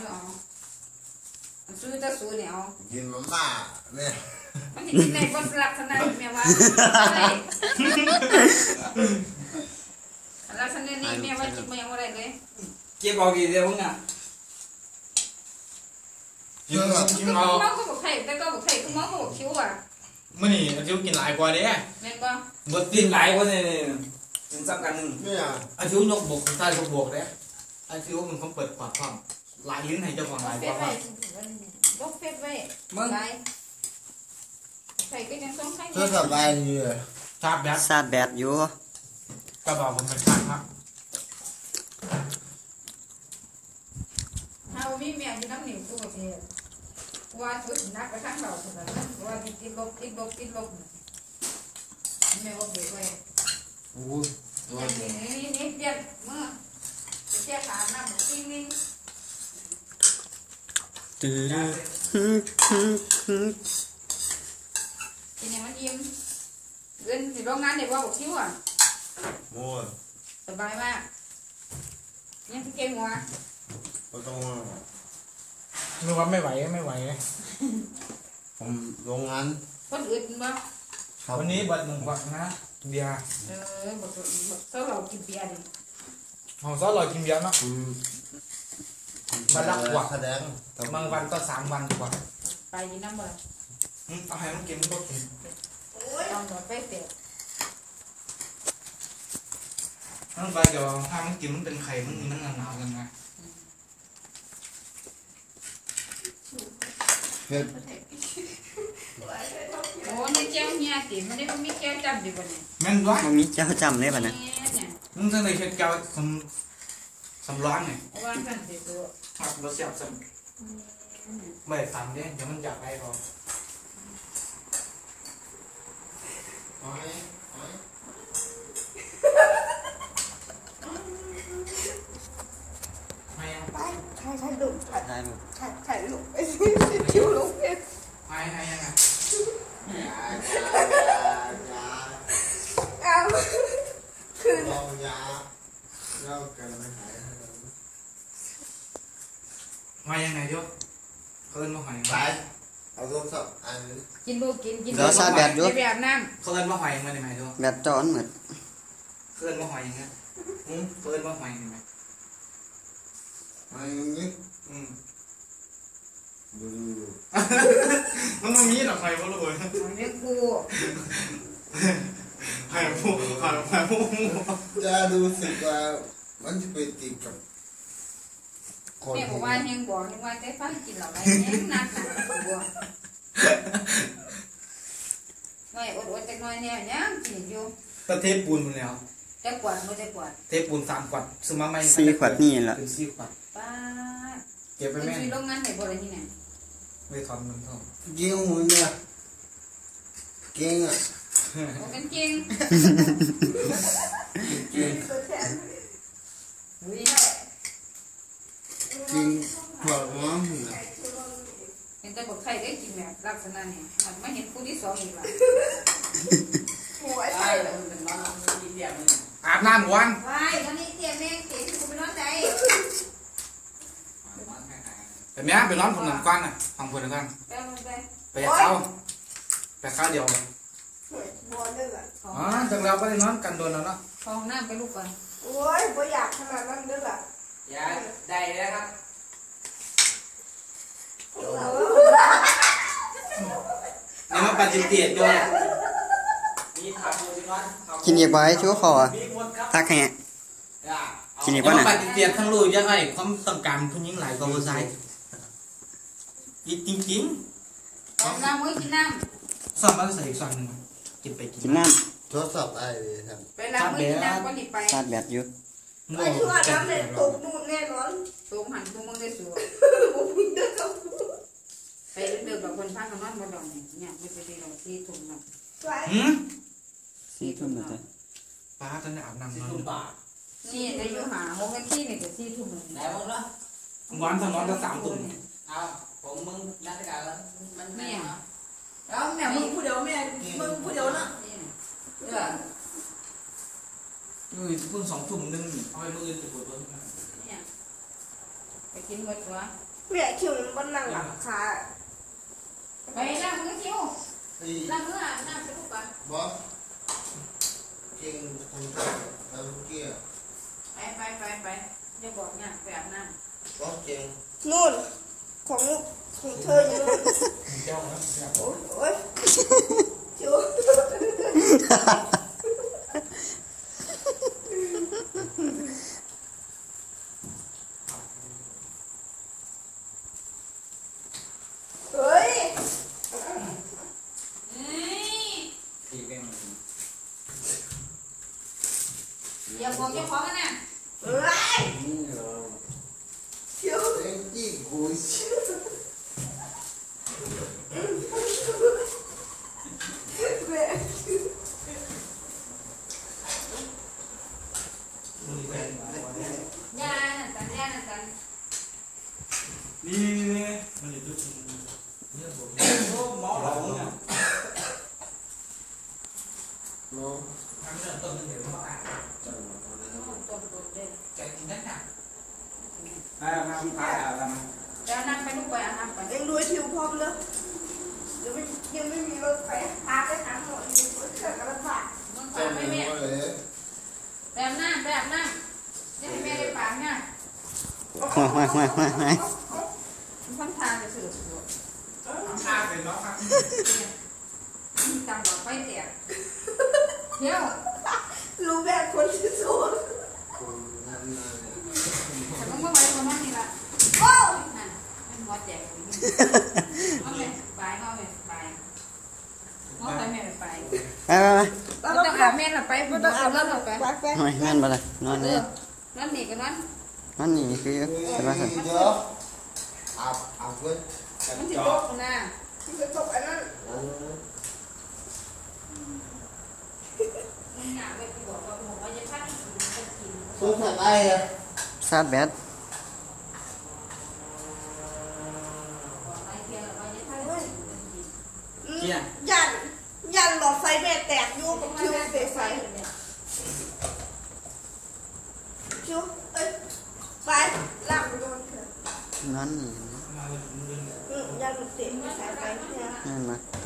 ดูเอาอันซื้อจะซื้อเนี่ยเอากินมาม่าเนี่ยมันจะกินในบนลักษณะนี้แม่ว่าลักษณะนี้แม่ว่ากินมายังว่าไรเลยเก็บเอากี่เดียวมึงอะกินกินก็เอาเมาก็บอกไข่แต่ก็บอกไข่ก็เมาก็บอกคิ้วอะมื่อนี่อาทิวกินหลายกว่าเด้แม่นบ่บดกิตินนหลายคนเลยกินซ้ำกันหนึ่งเนี่ยอาทิวยกบกใต้ยกบกเด้อาทิวมันเขาเปิดปากความ หลายลิ้นให้เจ้าของหลายเฟกว่าซไว้ว่าบกเฟซไว้มึงไไข่ก็ยังต้องไข่ก็สบายดีเลยชาบแบบซาดแบดอยู่ก ระบอกผมเป็นข้างครับถ้ามีแม่อยู่น้ำหนิวตัวเทียว่าชุดนักไปข้างเราสุดนั้นว่าติดลบติดลบติดลบแม่บอกเด็กไว้โอ้อย่างนี้นี่นี่เดียดเมื่อเจ้าขาหน้าหมูปิ้งนี่ตื้อทีนี้มันยิ้มเงินสิโรงงานเด็กว่าบอกคิ้วอะโม่ยสบายมากยังเก่งหัวก็ต้องนึกว่าไม่ไหวก็ไม่ไหวผมโรงงานคนอื่นบ่ครับวันนี้บัดหนึ่งวักนะเบียร์เออบอกบอกเจ้าเรากินเบียร์ดิของซอสลอยกินเบียร์เนาะ อืมบัดละกว่าแสดงบางวันก็สามวันกว่าไปยินน้ำบ่อืมเอาให้มันกินมันก็กินลองหมดไปเตะนั่นไปเดี๋ยวถ้ามันกินมันเป็นไข่มันมันหนาวๆกันไงเผ็ดโอ้นี่เจ้าเฮียติมันได้มีแก้วจำดิบ่เนี่ยแม่นวะมันมีเจ้าจำได้ป่ะนะเนี่ยมึงจะได้เช็ดแก้วสำสำร้อนไงวางกันสิตัวหักรสเสียบสำไม่สามเด้เดี๋ยวมันอยากได้หรอกหอยหอยไม่อะไปถ่ายถ่ายรูปถ่ายได้ลูกถ่ายถ่ายรูปไอ้คิ้วลูกเพชรไม่ให้ยังไงยาอ้าวลอ งยาเล่ากันไม่หายไม่ยังไงเดี๋ยวเขาเล่นมาหอยไปเอาโทรศัพท์อันนี้กินลูกกินกินเดี๋ยวซาดแบดอยู่ไปแบบน้เขาเล่นมาหอยมาได้ไหมเดี๋ยวแบดจอนเหมือนเขาเล่นมาหอยยังไงอืมเขาเล่นมาหอยได้ไหมอันนี้อืมดูมันไม่มีหรอกหอยมันระเบิดำของเลี้ยงกู หอยผู้หอยหอยผู้จะดูสึกว่ามันจะไปติดกับคนแม่บอกว่ายังบอกยังว่าใจฟ้ากินเหล่าไรยังนักหนาบัวไม่อดอดจักหน่อยเนี่ยยังกินอยู่ตะเทปปูนมันแล้วจะกวาดไม่จะกวาดเทปปูนสามขวดซื้อมาใหม่สี่ขวดนี่แหละเป็นสี่ขวดป้าเก็บไปเป็นแม่ชีโรงงานไหนบ่ได้ที่ไหนไม่ถอนมันเท่าเกี่ยวหัวเนี่ยเก่งอะ โอ้กันจริงเก่งอุ้ยจริงพอมั้งนะเห็นแต่บอกใครได้กินแบบลักษณะนี้มันไม่เห็นผู้ที่สองอีกละโอ้ยไปเลยอาบน้ำวันไปตอนนี้เตรียมแม่งเตรียมกูไปนอนใจแต่แม่ไปนอนผมหนังก้อนอะฟังคนหนังก้อนไปเอาไปไปเข้าไปเข้าเดียว บัวนึกอะของอ๋อจังเราก็ได้นอนกันโดนแล้วเนาะของน้ำไปลูกก่อนโอ้ยบัวอยากขนาดนั้นนึกอะยาได้แล้วครับนี่มันปฏิเสธด้วยมีขาปูที่นอนกินอีกไว้ชั่วคอมีหมดครับทักแห่ยากินอีกมัป่ะนน่ะปฏิเสธทั้งลูกยังไงความต้องการผู้หญิงหลายกว่าผู้ชายจริงจริงเอาน้ำไว้กินน้ๆสอบมาใส่อีกส่วนหนึ่ง กินไปกินกินน้ทดสอบได้เลยครับำไปล้างมือกินน้ำก็ดีไปำซาดแบดอยู่โง่ไอ้ที่ว่าน้ำเนี่ยตกนู่นแน่นอนสูงหันตัวมึงได้สูงผมเพิ่งเดินเข้าไปเดินแบบคนพักกันนอนบนดอนเนี่ยไม่ไปดีหรอกที่ถุงน่ะไปหืมสี่ทุ่มแล้วจ้ะป้าตอนนี้อาบน้ำสินคุอณนบาทนี่จะอยู่หาห้องกันที่นี่ก็ที่ถุงนึงไหนบ้างล่ะวันทางนอนก็สามตุ่มเอาผมมึงนักการแล้วมันเนี่ย แล้วแม่มึงผู้เดียวแม่มึงผู้เดียวนะเออเออเพิ่งสองทุ่มนึงเอาไปมืออื่นจะปวดตัวเนี่ยไปกินหมดตัวแม่คิวมันบ่นั่งหลังขาไปนั่งมือคิวไอ้นั่งมืออะนั่งไปทุกวันบอสเก่งทำตัวแล้วเกี้ยไปไปไปไปอย่าบอกเนี่ยไปอาบน้บอสเก่งนู่นของ ของเธออยู่นู่นโอ้ยโอ้ยคิวเฮ้ยำเอ้ย ตีเป็น อย่าบอกเจ้าของกันนะ เฮ้ยคิว เอ็งจี้กูชิ แม่ ยาน่ะตันยาน่ะตัน นี่นี่นี่มันอยู่ตัวชิ้นเนี่ยบอกโอ้หมอหลงอะ น้อง ทำเรื่องต้นเดี๋ยวมาอ่าน จัง หวะนั้นต้นต้นเด่นใจกินได้หนักอ่าทำพายเอาทแล้วนั่งไปลูกไปอาบน้ำไปเอ็งดูไอ้คิวพร้อมเลยเดี๋ยวไม่ยังไม่มีรถไปพาไปหาหมออยู่เครื่องกระบะมึงเจ้าฝากหให้นูแม่เลยไปอาบน้ำไปอาบน้ำอย่าให้แม่ได้ปากเนี่ยห่วยห่วยห่วยห่วยห่วยมันพันทางจะสื่อสื่อ ทำทา เป็นน้องครับตามดอกไฟแตกเที่ยวรู้แม่คนที่สุดคนนั้นเนี่ยแต่มึงก็ไปประมาณนี้ละโอ้นั่นเป็นหัวแจกเอาไปไปเอาไปไปเอาไปแม่ไปไปไปไปต้องอาบแม่ละไปต้องอาบแล้วไปไปไปห่วยแม่นบ่ล่ะนอนเอเลยอนั่นนี่กันนั่นนอนนี่คือเฮ้ยใช่ป่ะครับเดี๋ยวอาบอาบเว้ยมันจะโตกนะ ที่ไปตกอันนั้นเออมึงอยากไปบอกว่าผมว่าจะพักกินจะกินสงสัยอะไรอะชาร์จแบตบอกอะไรเพียงว่าจะพักกินอืมยันยันหลอดไฟแม่แตกอยู่กับคิวเตะไฟคิวเอ้ยไปลากไปโดนเถอะนอนนี่ มาเลย มึงเดินอืมยันมั